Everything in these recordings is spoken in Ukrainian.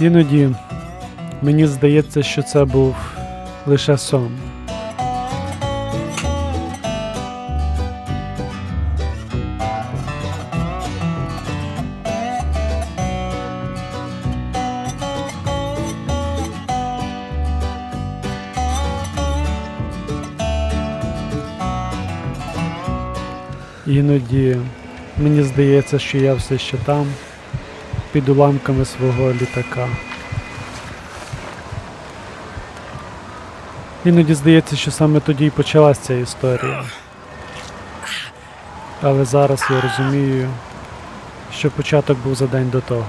Іноді мені здається, що це був лише сон. Іноді мені здається, що я все ще там, під уламками свого літака. Іноді здається, що саме тоді й почалась ця історія. Але зараз я розумію, що початок був за день до того.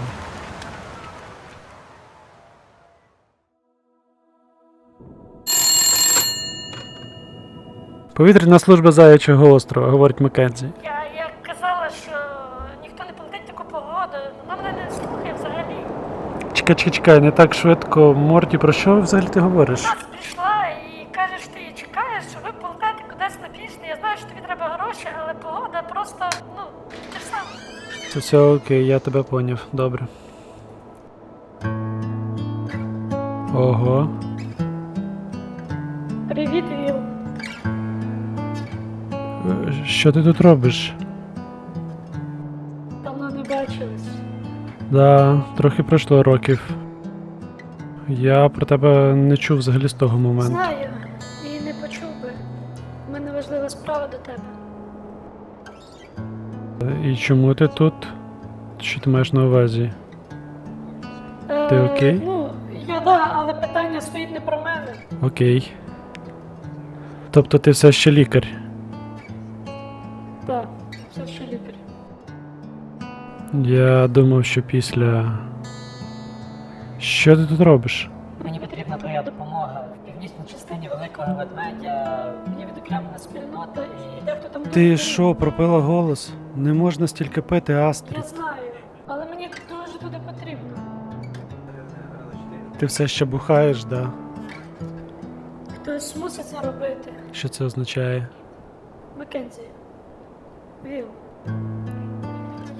Повітряна служба Заячого острова, говорить Маккензі. Полетить. Вона мене не слухає взагалі. Чекай, чекай, чекай, не так швидко. Морті, про що взагалі ти говориш? Нас прийшла і каже, що ти чекаєш, що ви полетите кудись на південь. Я знаю, що тобі треба гроші, але погода просто, ну, те ж саме. Це все окей, я тебе поняв. Добре. Ого. Привіт, Віл. Е, Що ти тут робиш? Да, трохи пройшло років. Я про тебе не чув взагалі з того моменту. Знаю, і не почув би. У мене важлива справа до тебе. І чому ти тут? Що ти маєш на увазі? Ти Е, окей? Ну, я да, але питання стоїть не про мене. Окей. Тобто ти все ще лікар. Я думав, що після. Що ти тут робиш? Мені потрібна твоя допомога. В північній частині великого ведмедя є відокремлена спільнота і Дехто там Ти що, пропила голос? Не можна стільки пити, Я Астрід. знаю, але мені дуже туди потрібно. Ти все ще бухаєш, да? Хтось мусить це робити. Що це означає? Маккензі. Віл.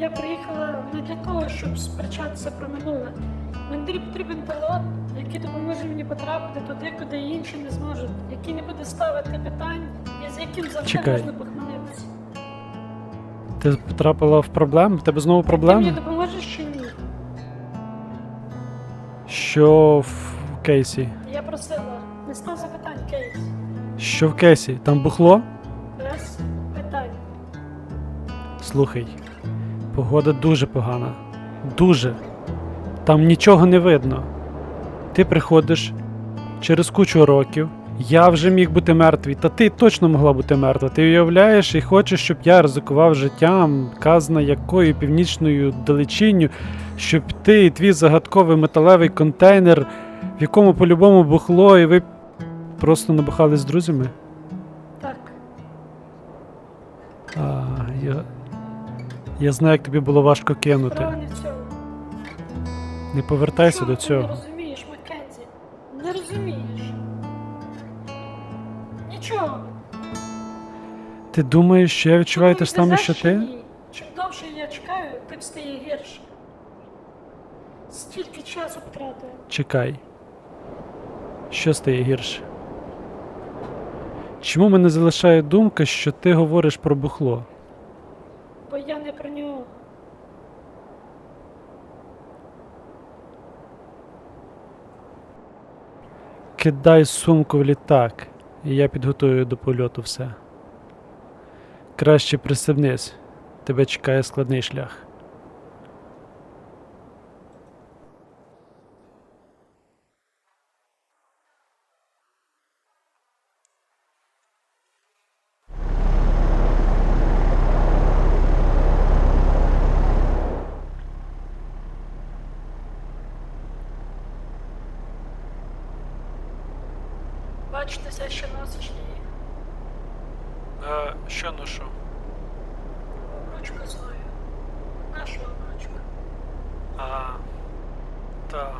Я приїхала не для того, щоб сперечатися про минуле. Мені потрібен пілот, який допоможе мені потрапити туди, куди інші не зможуть, який не буде ставити питань і з яким завжди Чекай. можна похмелитися. Ти потрапила в проблеми? В тебе знову Ти мені допоможеш чи ні? Що в кейсі? Я просила, не став запитань, Кейс. Що в кейсі? Там бухло? Без питань. Слухай, погода дуже погана. Дуже. Там нічого не видно. Ти приходиш через кучу років. Я вже міг бути мертвий, та ти точно могла бути мертва. Ти уявляєш і хочеш, щоб я ризикував життям, казна якою північною далечінню, щоб ти і твій загадковий металевий контейнер, в якому по-любому бухло, і ви просто набухали з друзями. Так. А, я, я знаю, як тобі було важко кинути. Справа не в цьому. Не повертайся Що до ти цього. Не розумієш, Маккензі. Не розумієш. Нічого. Ти думаєш, що я відчуваю те ж саме, що ти? ні? Чим довше я чекаю, тим стає гірше. Стільки часу потратив. Чекай. Що стає гірше? Чому мене залишає думка, що ти говориш про бухло? Бо я не про нього. Кидай сумку в літак, і я підготую до польоту все. Краще присибнись, Тебе чекає складний шлях. Бачите, все ще носиш її. А, що ношу? Ручку свою. Нашу ручку. А, та.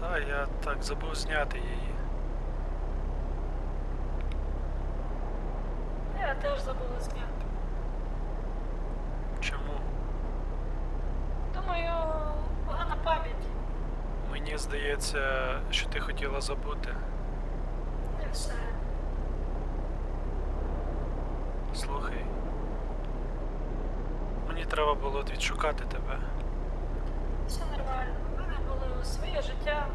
Та, я так забув зняти її. Я теж забула зняти. Чому? Думаю, погана пам'ять. Мені здається, що ти хотіла забути. Слухай. Мені треба було відшукати тебе. Все нормально. У мене було своє життя.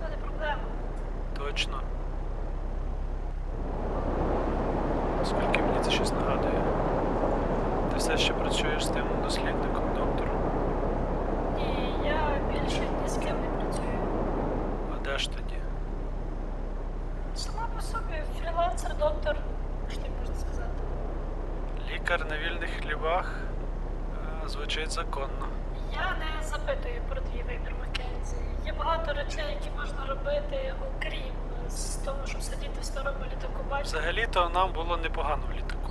То не проблема. Точно. Оскільки мені це щось нагадує. Ти все ще працюєш з тим дослідником, доктором. І я більше ні з ким не працюю. А де ж тоді? Сама по собі фрілансер, доктор, що так можна сказати. Лікар на вільних хлібах е, звучить законно. Я не запитую про твій вибір Маккензі. Є багато речей, які можна робити, окрім з того, щоб сидіти в старому літаку бачити. Взагалі-то нам було непогано в літаку.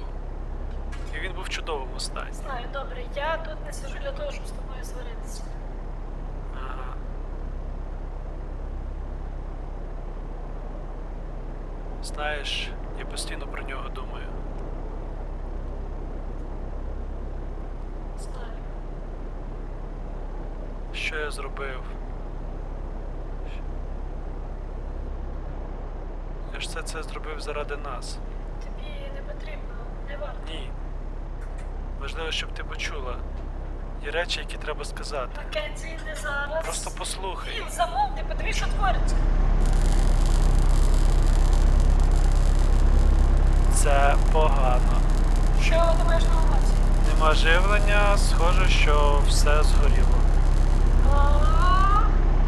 І він був в чудовому стані. Знаю, добре, я тут не сижу для того, щоб з тобою сваритися. Ага. Знаєш, я постійно про нього думаю. Знаю. Що я зробив? Я ж все це зробив заради нас. Тобі не потрібно, не варто. Ні. Важливо, щоб ти почула. Є речі, які треба сказати. Маккензі, не зараз. Просто послухай. Він замовни, подивись, що твориться. Це погано. Що ти маєш на увазі? Нема живлення, схоже, що все згоріло.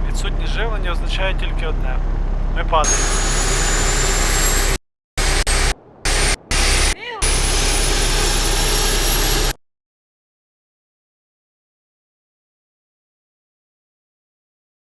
Відсутність живлення означає тільки одне. Ми падаємо.